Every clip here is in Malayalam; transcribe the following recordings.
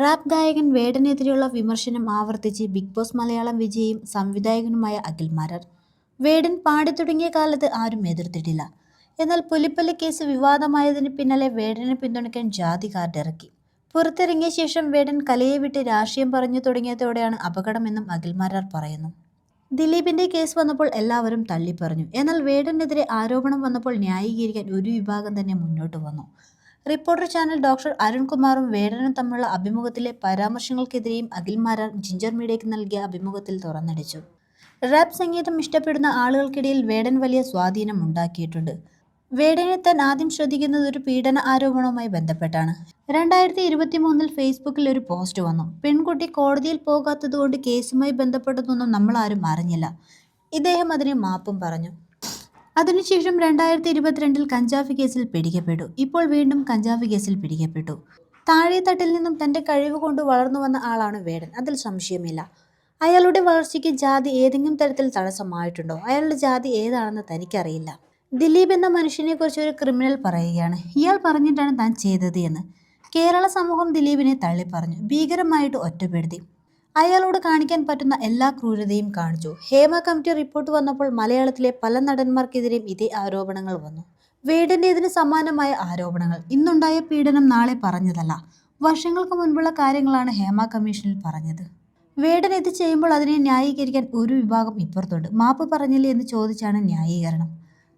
റാപ്പ് ഗായകൻ വേടനെതിരെയുള്ള വിമർശനം ആവർത്തിച്ച് ബിഗ് ബോസ് മലയാളം വിജയിയും സംവിധായകനുമായ അഖിൽ മാരർ. വേടൻ പാടിത്തുടങ്ങിയ കാലത്ത് ആരും എതിർത്തിട്ടില്ല. എന്നാൽ പുലിപ്പല്ല കേസ് വിവാദമായതിന് പിന്നാലെ വേടനെ പിന്തുണയ്ക്കാൻ ജാതി കാർഡ് ഇറക്കി. പുറത്തിറങ്ങിയ ശേഷം വേടൻ കലയെ വിട്ട് രാഷ്ട്രീയം പറഞ്ഞു തുടങ്ങിയതോടെയാണ് അപകടമെന്നും അഖിൽ മാരാർ പറയുന്നു. ദിലീപിന്റെ കേസ് വന്നപ്പോൾ എല്ലാവരും തള്ളിപ്പറഞ്ഞു. എന്നാൽ വേടനെതിരെ ആരോപണം വന്നപ്പോൾ ന്യായീകരിക്കാൻ ഒരു വിഭാഗം തന്നെ മുന്നോട്ട് വന്നു. റിപ്പോർട്ടർ ചാനൽ ഡോക്ടർ അരുൺകുമാറും വേടനും തമ്മിലുള്ള അഭിമുഖത്തിലെ പരാമർശങ്ങൾക്കെതിരെയും അഖിൽ മാരാൻ ജിഞ്ചർ മീഡിയയ്ക്ക് നൽകിയ അഭിമുഖത്തിൽ തുറന്നടിച്ചു. റാപ്പ് സംഗീതം ഇഷ്ടപ്പെടുന്ന ആളുകൾക്കിടയിൽ വേടൻ വലിയ സ്വാധീനം ഉണ്ടാക്കിയിട്ടുണ്ട്. വേടനെ താൻ ആദ്യം ശ്രദ്ധിക്കുന്നത് ഒരു പീഡന ആരോപണവുമായി ബന്ധപ്പെട്ടാണ്. രണ്ടായിരത്തി ഇരുപത്തി മൂന്നിൽ ഫേസ്ബുക്കിൽ ഒരു പോസ്റ്റ് വന്നു. പെൺകുട്ടി കോടതിയിൽ പോകാത്തതുകൊണ്ട് കേസുമായി ബന്ധപ്പെട്ടതൊന്നും നമ്മൾ ആരും അറിഞ്ഞില്ല. ഇദ്ദേഹം അതിനെ മാപ്പും പറഞ്ഞു. അതിനുശേഷം രണ്ടായിരത്തി ഇരുപത്തിരണ്ടിൽ കഞ്ചാവ് കേസിൽ പിടിക്കപ്പെട്ടു. ഇപ്പോൾ വീണ്ടും കഞ്ചാവ് കേസിൽ പിടിക്കപ്പെട്ടു. താഴെത്തട്ടിൽ നിന്നും തന്റെ കഴിവ് കൊണ്ട് വളർന്നു വന്ന ആളാണ് വേടൻ. അതിൽ സംശയമില്ല. അയാളുടെ വളർച്ചയ്ക്ക് ജാതി ഏതെങ്കിലും തരത്തിൽ തടസ്സമായിട്ടുണ്ടോ? അയാളുടെ ജാതി ഏതാണെന്ന് തനിക്കറിയില്ല. ദിലീപ് എന്ന മനുഷ്യനെക്കുറിച്ച് ഒരു ക്രിമിനൽ പറയുകയാണ്. ഇയാൾ പറഞ്ഞിട്ടാണ് താൻ ചെയ്തത് എന്ന്. കേരള സമൂഹം ദിലീപിനെ തള്ളിപ്പറഞ്ഞു. ഭീകരമായിട്ട് ഒറ്റപ്പെടുത്തി. അയാളോട് കാണിക്കാൻ പറ്റുന്ന എല്ലാ ക്രൂരതയും കാണിച്ചു. ഹേമ കമ്മിറ്റി റിപ്പോർട്ട് വന്നപ്പോൾ മലയാളത്തിലെ പല നടന്മാർക്കെതിരെയും ഇതേ ആരോപണങ്ങൾ വന്നു. വേടന്റേതിന് സമാനമായ ആരോപണങ്ങൾ. ഇന്നുണ്ടായ പീഡനം നാളെ പറഞ്ഞതല്ല. വർഷങ്ങൾക്ക് മുൻപുള്ള കാര്യങ്ങളാണ് ഹേമ കമ്മീഷനിൽ പറഞ്ഞത്. വേടൻ ഇത് ചെയ്യുമ്പോൾ അതിനെ ന്യായീകരിക്കാൻ ഒരു വിഭാഗം ഇപ്പുറത്തുണ്ട്. മാപ്പ് പറഞ്ഞില്ലേ എന്ന് ചോദിച്ചാണ് ന്യായീകരണം.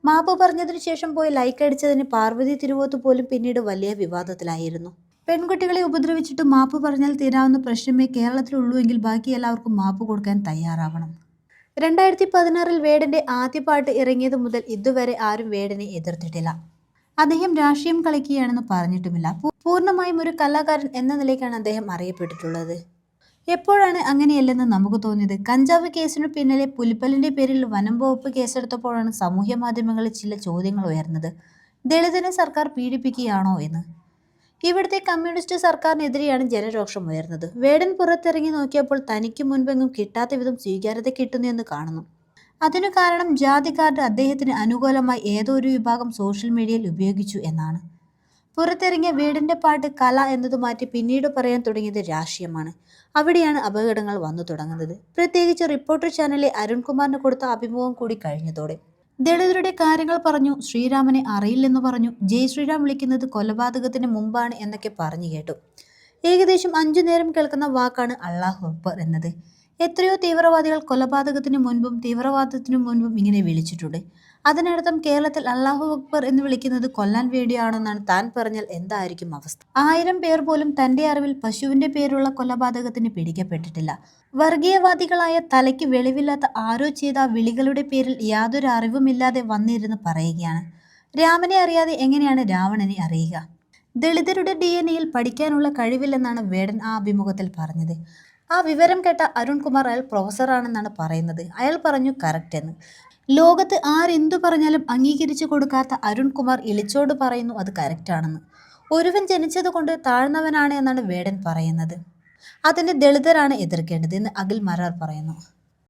മാപ്പ് പറഞ്ഞതിന് ശേഷം പോയി ലൈക്ക് അടിച്ചതിന് പാർവതി തിരുവോത്ത് പോലും പിന്നീട് വലിയ വിവാദത്തിലായിരുന്നു. പെൺകുട്ടികളെ ഉപദ്രവിച്ചിട്ട് മാപ്പ് പറഞ്ഞാൽ തീരാവുന്ന പ്രശ്നമേ കേരളത്തിലുള്ളൂ എങ്കിൽ ബാക്കി എല്ലാവർക്കും മാപ്പ് കൊടുക്കാൻ തയ്യാറാവണം. രണ്ടായിരത്തി പതിനാറിൽ വേടന്റെ ആദ്യ പാട്ട് ഇറങ്ങിയത് മുതൽ ഇതുവരെ ആരും വേടനെ എതിർത്തിട്ടില്ല. അദ്ദേഹം രാഷ്ട്രീയം കളിക്കുകയാണെന്ന് പറഞ്ഞിട്ടുമില്ല. പൂർണമായും ഒരു കലാകാരൻ എന്ന നിലയ്ക്കാണ് അദ്ദേഹം അറിയപ്പെട്ടിട്ടുള്ളത്. എപ്പോഴാണ് അങ്ങനെയല്ലെന്ന് നമുക്ക് തോന്നിയത്? കഞ്ചാവ് കേസിനു പിന്നിലെ പുലിപ്പല്ലിന്റെ പേരിൽ വനം വകുപ്പ് കേസെടുത്തപ്പോഴാണ് സമൂഹ മാധ്യമങ്ങളിൽ ചില ചോദ്യങ്ങൾ ഉയർന്നത്. ദളിതനെ സർക്കാർ പീഡിപ്പിക്കുകയാണോ എന്ന്. ഇവിടുത്തെ കമ്മ്യൂണിസ്റ്റ് സർക്കാരിനെതിരെയാണ് ജനരോഷം ഉയർന്നത്. വേടൻ പുറത്തിറങ്ങി നോക്കിയപ്പോൾ തനിക്ക് മുൻപെങ്ങും കിട്ടാത്ത വിധം സ്വീകാര്യത കിട്ടുന്നു എന്ന് കാണുന്നു. അതിനു കാരണം ജാതിക്കാരുടെ അദ്ദേഹത്തിന് അനുകൂലമായി ഏതോ ഒരു വിഭാഗം സോഷ്യൽ മീഡിയയിൽ ഉപയോഗിച്ചു എന്നാണ്. പുറത്തിറങ്ങിയ വീടിന്റെ പാട്ട് കല എന്നത് മാറ്റി പിന്നീട് പറയാൻ തുടങ്ങിയത് രാഷ്ട്രീയമാണ്. അവിടെയാണ് അപകടങ്ങൾ വന്നു തുടങ്ങുന്നത്. പ്രത്യേകിച്ച് റിപ്പോർട്ടർ ചാനലിലെ അരുൺകുമാറിന് കൊടുത്ത അഭിമുഖം കൂടി കഴിഞ്ഞതോടെ. ദളിതരുടെ കാര്യങ്ങൾ പറഞ്ഞു ശ്രീരാമനെ അറിയില്ലെന്ന് പറഞ്ഞു. ജയ് ശ്രീരാം വിളിക്കുന്നത് കൊലപാതകത്തിന് മുമ്പാണ് എന്നൊക്കെ പറഞ്ഞു കേട്ടു. ഏകദേശം അഞ്ചു നേരം കേൾക്കുന്ന വാക്കാണ് അള്ളാഹു അക്ബർ എന്നത്. എത്രയോ തീവ്രവാദികൾ കൊലപാതകത്തിന് മുൻപും തീവ്രവാദത്തിനു മുൻപും ഇങ്ങനെ വിളിച്ചിട്ടുണ്ട്. അതിനർത്ഥം കേരളത്തിൽ അള്ളാഹു അക്ബർ എന്ന് വിളിക്കുന്നത് കൊല്ലാൻ വേണ്ടിയാണെന്നാണ് താൻ പറഞ്ഞാൽ എന്തായിരിക്കും അവസ്ഥ? ആയിരം പേർ പോലും തന്റെ അറിവിൽ പശുവിന്റെ പേരുള്ള കൊലപാതകത്തിന് പിടിക്കപ്പെട്ടിട്ടില്ല. വർഗീയവാദികളായ തലയ്ക്ക് വെളിവില്ലാത്ത ആരോ ചെയ്ത വിളികളുടെ പേരിൽ യാതൊരു അറിവുമില്ലാതെ വന്നിരുന്ന് പറയുകയാണ്. രാമനെ അറിയാതെ എങ്ങനെയാണ് രാവണനെ അറിയുക? ദളിതരുടെ ഡി എൻ എയിൽ പഠിക്കാനുള്ള കഴിവില്ലെന്നാണ് വേടൻ ആ അഭിമുഖത്തിൽ പറഞ്ഞത്. ആ വിവരം കേട്ട അരുൺകുമാർ അയാൾ പ്രൊഫസറാണെന്നാണ് പറയുന്നത്. അയാൾ പറഞ്ഞു കറക്റ്റ് എന്ന്. ലോകത്ത് ആരെന്തു പറഞ്ഞാലും അംഗീകരിച്ചു കൊടുക്കാത്ത അരുൺകുമാർ ഇളിച്ചോട് പറയുന്നു അത് കറക്റ്റാണെന്ന് ഒരുവൻ ജനിച്ചതുകൊണ്ട് താഴ്ന്നവനാണ് എന്നാണ് വേടൻ പറയുന്നത്. അതിന് ദളിതരാണ് എതിർക്കേണ്ടത് എന്ന് അഖിൽ മരാർ പറയുന്നു.